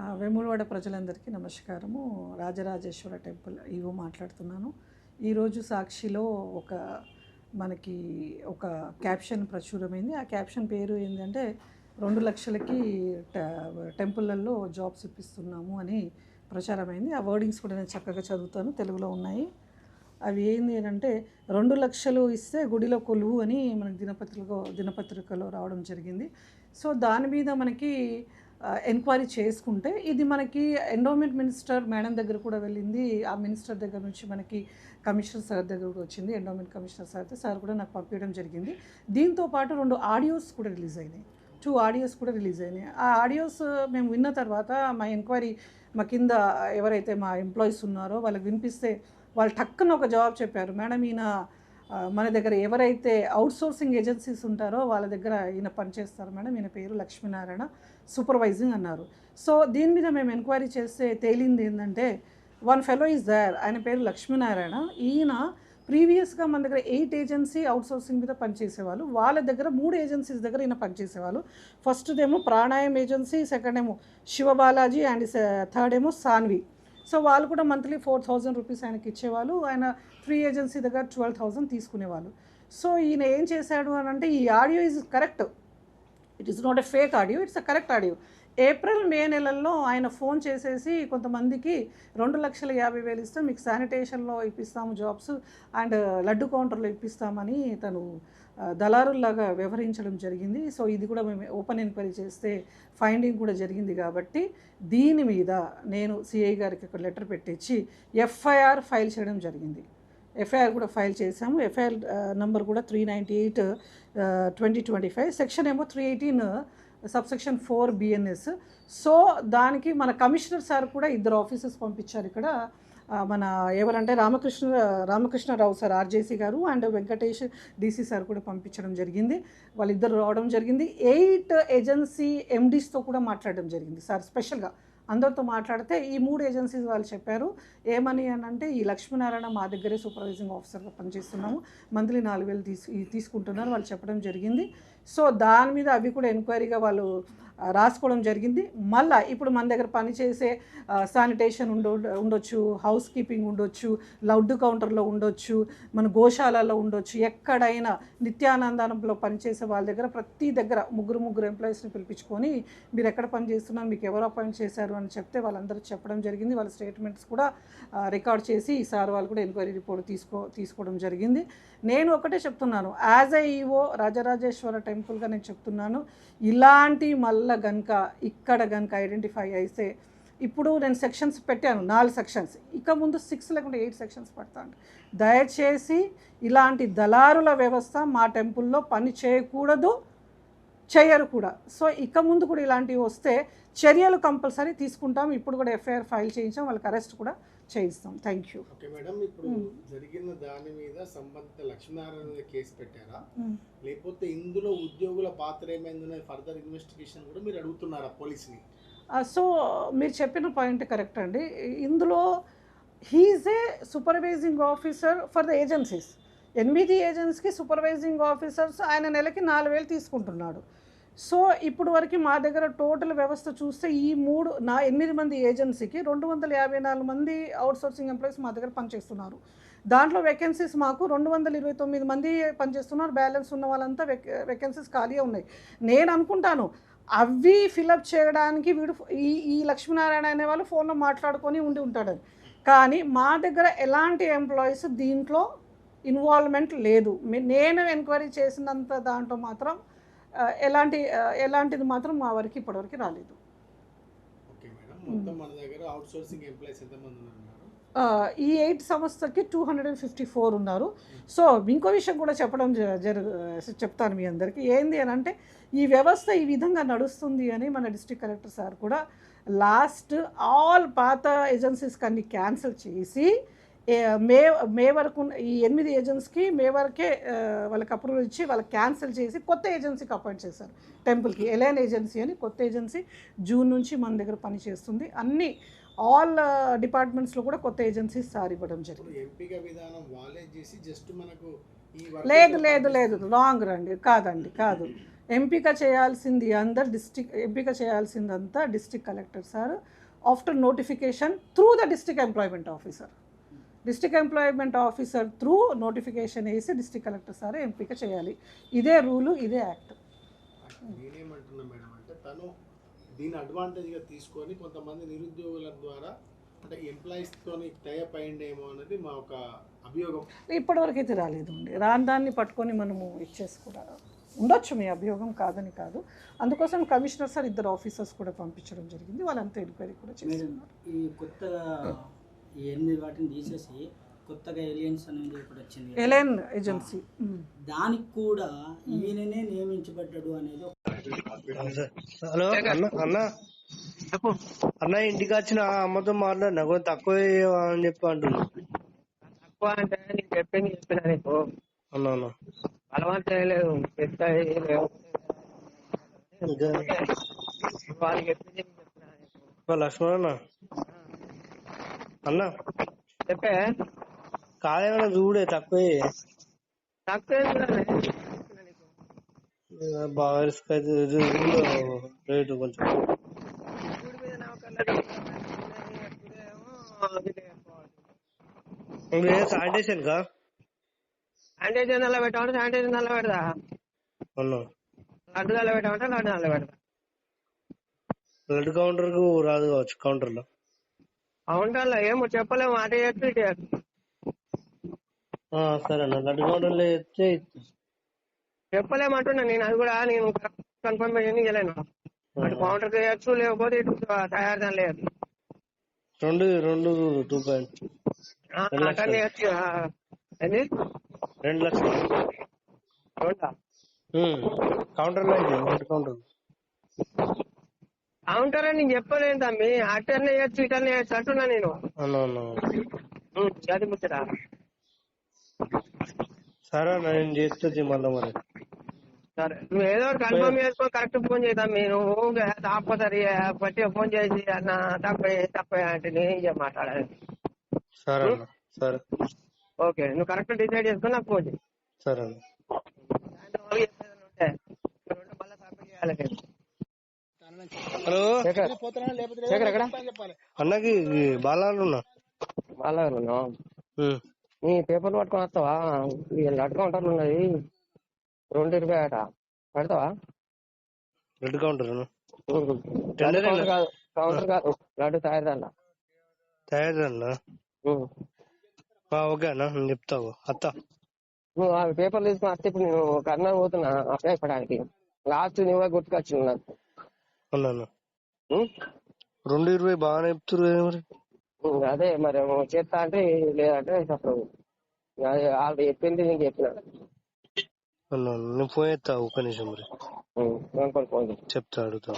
వేములవాడ ప్రజలందరికీ నమస్కారము. Rajarajeshwara temple EO మాట్లాడుతున్నాను. ఈరోజు సాక్షిలో ఒక మనకి ఒక క్యాప్షన్ ప్రచురమైంది. ఆ క్యాప్షన్ పేరు ఏంటంటే రెండు లక్షలకి ట- టెంపుల్లలో జాబ్స్ ఇప్పిస్తున్నాము అని ప్రచారమైంది. ఆ వర్డింగ్స్ కూడా నేను చక్కగా చదువుతాను. తెలుగులో ఉన్నాయి. అవి ఏంది అంటే రెండు లక్షలు ఇస్తే గుడిలో కొలువు అని మనకి దినపత్రికలో దినపత్రికలో రావడం జరిగింది. సో దాని మీద మనకి ఎంక్వైరీ చేసుకుంటే ఇది మనకి ఎండోమెంట్ మినిస్టర్ మేడం దగ్గర కూడా వెళ్ళింది. ఆ మినిస్టర్ దగ్గర నుంచి మనకి కమిషనర్ సార్ దగ్గర కూడా వచ్చింది. ఎండోమెంట్ కమిషనర్ సార్ అయితే సార్ కూడా నాకు పంపించడం జరిగింది. దీంతో పాటు రెండు ఆడియోస్ కూడా రిలీజ్ అయినాయి. టూ ఆడియోస్ కూడా రిలీజ్ అయినాయి. ఆ ఆడియోస్ మేము విన్న తర్వాత మా ఎంక్వైరీ మా కింద ఎవరైతే మా ఎంప్లాయీస్ ఉన్నారో వాళ్ళకి వినిపిస్తే వాళ్ళు టక్కున ఒక జవాబు చెప్పారు. మేడం ఈయన మన దగ్గర ఎవరైతే అవుట్సోర్సింగ్ ఏజెన్సీస్ ఉంటారో వాళ్ళ దగ్గర ఈయన పనిచేస్తారు మేడం. ఈయన పేరు లక్ష్మీనారాయణ సూపర్వైజింగ్ అన్నారు. సో దీని మీద మేము ఎంక్వైరీ చేస్తే తేలింది ఏంటంటే వన్ ఫెలో ఈజ్ దయర్ ఆయన పేరు లక్ష్మీనారాయణ. ఈయన ప్రీవియస్గా మన దగ్గర ఎయిట్ ఏజెన్సీ అవుట్సోర్సింగ్ మీద పనిచేసేవాళ్ళు. వాళ్ళ దగ్గర మూడు ఏజెన్సీస్ దగ్గర ఈయన పనిచేసేవాళ్ళు. ఫస్ట్దేమో ప్రాణాయం ఏజెన్సీ సెకండ్ ఏమో శివబాలాజీ అండ్ థర్డ్ ఏమో సాన్వి. సో వాళ్ళు కూడా మంత్లీ ఫోర్ థౌజండ్ రూపీస్ ఆయనకి ఇచ్చేవాళ్ళు. ఆయన ఫ్రీ ఏజెన్సీ దగ్గర ట్వెల్వ్ థౌజండ్ తీసుకునేవాళ్ళు. సో ఈయన ఏం చేశాడు అని అంటే ఈ audio is correct it is not a fake audio it's a correct audio April May నెలల్లో ఆయన ఫోన్ చేసేసి కొంతమందికి రెండు లక్షల యాభై వేలు ఇస్తే మీకు శానిటేషన్లో ఇప్పిస్తాము జాబ్స్ అండ్ లడ్డు కౌంటర్లో ఇప్పిస్తామని తను దళారుల్లాగా వ్యవహరించడం జరిగింది. సో ఇది కూడా మేము ఓపెన్ ఎంక్వైరీ చేస్తే ఫైండింగ్ కూడా జరిగింది కాబట్టి దీని మీద నేను సిఐ గారికి ఒక లెటర్ పెట్టించి ఎఫ్ఐఆర్ ఫైల్ చేయడం జరిగింది. ఎఫ్ఐఆర్ కూడా ఫైల్ చేశాము. ఎఫ్ఐఆర్ నెంబర్ కూడా three ninety eight twenty twenty five section ఏమో three eighteen subsection four BNS. So దానికి మన కమిషనర్ సార్ కూడా ఇద్దరు ఆఫీసర్స్ పంపించారు ఇక్కడ. మన ఎవరంటే రామకృష్ణ రామకృష్ణరావు సార్ ఆర్జేసీ గారు అండ్ వెంకటేష్ డీసీ సార్ కూడా పంపించడం జరిగింది. వాళ్ళిద్దరు రావడం జరిగింది. ఎయిట్ ఏజెన్సీ ఎండీస్తో కూడా మాట్లాడడం జరిగింది సార్ స్పెషల్గా అందరితో మాట్లాడితే ఈ మూడు ఏజెన్సీస్ వాళ్ళు చెప్పారు. ఏమని అని అంటే ఈ లక్ష్మీనారాయణ మా దగ్గరే సూపర్వైజింగ్ ఆఫీసర్గా పనిచేస్తున్నాము. మంత్లీ నాలుగు వేలు తీసు తీసుకుంటున్నారు. వాళ్ళు చెప్పడం జరిగింది. సో దాని మీద అవి కూడా ఎంక్వైరీగా వాళ్ళు రాసుకోవడం జరిగింది. మళ్ళా ఇప్పుడు మన దగ్గర పనిచేసే శానిటేషన్ ఉండ ఉండొచ్చు హౌస్ కీపింగ్ ఉండొచ్చు లౌడ్ కౌంటర్లో ఉండొచ్చు మన గోశాలలో ఉండొచ్చు ఎక్కడైనా నిత్యానందంలో పనిచేసే వాళ్ళ దగ్గర ప్రతి దగ్గర ముగ్గురు ముగ్గురు ఎంప్లాయీస్ని పిలిపించుకొని మీరు ఎక్కడ పని చేస్తున్నారు? మీకు ఎవరు అపాయింట్ చేశారు? అని చెప్తే వాళ్ళందరూ చెప్పడం జరిగింది. వాళ్ళ స్టేట్మెంట్స్ కూడా రికార్డ్ చేసి ఈసారి వాళ్ళు కూడా ఎంక్వైరీ రిపోర్ట్ తీసుకో తీసుకోవడం జరిగింది. నేను ఒకటే చెప్తున్నాను. యాజ్ ఏ ఈవో రాజరాజేశ్వర టెంపుల్గా నేను చెప్తున్నాను. ఇలాంటి మళ్ళా గనక ఇక్కడ గనుక ఐడెంటిఫై అయితే ఇప్పుడు నేను సెక్షన్స్ పెట్టాను నాలుగు సెక్షన్స్. ఇక ముందు సిక్స్ లేకుండా ఎయిట్ సెక్షన్స్ పెడతాను. దయచేసి ఇలాంటి దళారుల వ్యవస్థ మా టెంపుల్లో పని చేయకూడదు చేయరు కూడా. సో ఇక ముందు కూడా ఇలాంటివి వస్తే చర్యలు కంపల్సరీ తీసుకుంటాం ఇప్పుడు కూడా ఎఫ్ఐఆర్ ఫైల్ చేయించాం వాళ్ళకి అరెస్ట్ కూడా చేయిస్తాం. థ్యాంక్ యూ ఓకే మేడం ఇప్పుడు జరిగిన దాని మీద సంబంధిత లక్ష్మీనారాయణ కేసు పెట్టారా? లేకపోతే ఇందులో ఉద్యోగుల పాత్ర ఏమైందనే ఫర్దర్ ఇన్వెస్టిగేషన్ కూడా మీరు అడుగుతున్నారా పోలీస్ని? సో మీరు చెప్పిన పాయింట్ కరెక్ట్ అండి. ఇందులో he is a supervising officer for the agencies ఎనిమిది ఏజెన్సీకి సూపర్వైజింగ్ ఆఫీసర్స్ ఆయన నెలకి నాలుగు వేలు తీసుకుంటున్నాడు. సో ఇప్పుడు వరకు మా దగ్గర టోటల్ వ్యవస్థ చూస్తే ఈ మూడు నా ఎనిమిది మంది ఏజెన్సీకి రెండు వందల యాభై నాలుగు మంది అవుట్సోర్సింగ్ ఎంప్లాయీస్ మా దగ్గర పనిచేస్తున్నారు. దాంట్లో వేకెన్సీస్ మాకు రెండు వందల ఇరవై తొమ్మిది మంది పనిచేస్తున్నారు. బ్యాలెన్స్ ఉన్న వాళ్ళంతా వేకెన్సీస్ ఖాళీ ఉన్నాయి. నేను అనుకుంటాను అవి ఫిలప్ చేయడానికి వీడు ఈ ఈ లక్ష్మీనారాయణ అనే వాళ్ళు ఫోన్లో మాట్లాడుకొని ఉండి ఉంటాడని కానీ మా దగ్గర ఎలాంటి ఎంప్లాయీస్ దీంట్లో ఇన్వాల్వ్మెంట్ లేదు. నేను ఎంక్వైరీ చేసినంత దాంట్లో మాత్రం ఎలాంటి ఎలాంటిది మాత్రం మా వరకు ఇప్పటివరకు రాలేదు. ఈ ఎయిట్ సంస్థకి two hundred and fifty four ఉన్నారు. సో ఇంకో విషయం కూడా చెప్పడం జరు చెప్తాను మీ అందరికీ. ఏంది అని అంటే ఈ వ్యవస్థ ఈ విధంగా నడుస్తుంది అని మన డిస్ట్రిక్ట్ కలెక్టర్ సార్ కూడా లాస్ట్ ఆల్ పాత ఏజెన్సీస్కి అన్ని క్యాన్సిల్ చేసి మే మే వరకు ఈ ఎనిమిది ఏజెన్సీకి మే వరకే వాళ్ళకి అప్రూవల్ ఇచ్చి వాళ్ళకి క్యాన్సిల్ చేసి కొత్త ఏజెన్సీకి అపాయింట్ చేశారు. టెంపుల్కి ఎలైన్ ఏజెన్సీ అని కొత్త ఏజెన్సీ జూన్ నుంచి మన దగ్గర పనిచేస్తుంది అన్ని ఆల్ డిపార్ట్మెంట్స్లో కూడా కొత్త ఏజెన్సీస్ సార్ ఇవ్వడం జరిగింది లేదు లేదు లేదు. రాంగ్ రండి. కాదండి కాదు. ఎంపిక చేయాల్సింది అందరు డిస్టిక్ ఎంపిక చేయాల్సిందంతా district collector sir. After notification through the district employment officer. District employment officer through notification వేసి డిస్టిక్ కలెక్టర్ సార్ ఎంపిక చేయాలి. ఇదే రూలు ఇదే యాక్ట్. నేనేమంటున్నా మేడం అంటే తను దీని అడ్వాంటేజ్గా తీసుకొని కొంతమంది నిరుద్యోగుల ద్వారా అంటే ఎంప్లాయీస్ తోని టైప్ అయ్యిండేమో అనేది మా ఒక అభియోగం. ఇప్పటివరకు అయితే రాలేదండి రాని దాన్ని పట్టుకొని మనము ఇచ్చేసుకున్నాం ఉండొచ్చు మీ అభియోగం కాదని కాదు. అందుకోసం కమిషనర్ సార్ ఇద్దరు ఆఫీసర్స్ కూడా పంపించడం జరిగింది. వాళ్ళంతా ఎంక్వైరీ కూడా చేస్తున్నారు. ఈ కొత్తగా ఈ ఎనిమిది వాటిని తీసేసి కొత్తగా ఏలియన్స్ అనేది ఒకటి వచ్చింది. ఎలెన్ ఏజెన్సీ దానికి కూడా ఈయననే నియమించబడ్డాడు అనేది హలో అన్న అన్న. అన్న ఇంటికి వచ్చిన అమ్మతో మాట్లాడినా కొంచెం తక్కువ అని చెప్పి అంటున్నా. తక్కువ అంటే నీకు చెప్పింది చెప్పిన నీకు. అన్న అన్న బలవంతం ఏం లేదు పెద్ద ఏం లేవు ఇంకా? వాళ్ళకి చెప్పింది చెప్పిన నీకు. లక్ష్మణ్ అన్న. అన్న. చెప్పే. కాదేమన్నా చూడే తక్కువే. తక్కువ బాగా రిస్క్ అయితే రేటు కొంచెం శానిటేషన్ కా? నల్ల పెట్టామంటే శానిటైజర్ నల్ల పెడతా. అన్న లడ్డు నల్ల పెట్టామంటే లడ్డు నల్ల పెడతా. బ్లడ్ కౌంటర్కు రాదు కావచ్చు కౌంటర్లో. అవుంటాలో ఏమో చెప్పలేము అటు ఆ, సరే అన్న బ్లడ్ కౌంటర్లో చెప్తే చెప్పలేమంటున్నా నేను అది కూడా నేను కన్ఫర్మేషన్ ఇవ్వలేను అటు కౌంటర్ చేయొచ్చు లేకపోతే ఇటు తయారు లేదు రెండు రెండు టూ పాయింట్. రెండు లక్షలు. ఏంది? రెండు కౌంటర్లో కౌంటర్ అని నేను చెప్పలేను తమ్మి. అటెండ్ చేయొచ్చు ఇటర్న్ చేయొచ్చు అంటున్నా నేను. అది ముచ్చట? సరే నేను చేస్తే మళ్ళీ మరి. సరే నువ్వు ఏదో కన్ఫర్మ్ చేసుకో కరెక్ట్ ఫోన్ చేద్దాం మీరు తప్పసరి పట్టి ఫోన్ చేసి అన్న తప్ప తప్ప అంటే నేను మాట్లాడాలి? సరే సరే. ఓకే నువ్వు కరెక్ట్ డిసైడ్ చేసుకుని నాకు ఫోన్ చేయి. సరే రెండు మళ్ళీ సబ్మిట్ చేయాలి. హలో? శేఖర్. ఎక్కడ? అన్నకి బాలాలు ఉమ్. నీ పేపర్లు పట్టుకొని వస్తావా? వీళ్ళు అడ్కౌంటర్లు ఉన్నది రెండు ఇరవై అట పెడతావా? రెడ్ కౌంటర్ కౌంటర్ కాదు. కౌంటర్ కాదు. లడ్డు తయారు దాంట్లో తయారు అన్న ఆ, ఓకే అన్న. నేను చెప్తావు అత్త. నువ్వు ఆ పేపర్లు తీసుకుని వస్తే ఇప్పుడు నేను కర్ణాటక పోతున్నా. అప్లై చేయడానికి. లాస్ట్ నువ్వే గుర్తుకొచ్చింది నాకు. మళ్ళా రెండు ఇరవై బాగానే చెప్తురు మరి. అదే మరి చేస్తా అంటే లేదంటే వాళ్ళు చెప్పింది నేను చెప్పిన. నేను ఫోన్ చేస్తా ఒక్క నిమిషం మరి. చెప్తా అడుగుతా.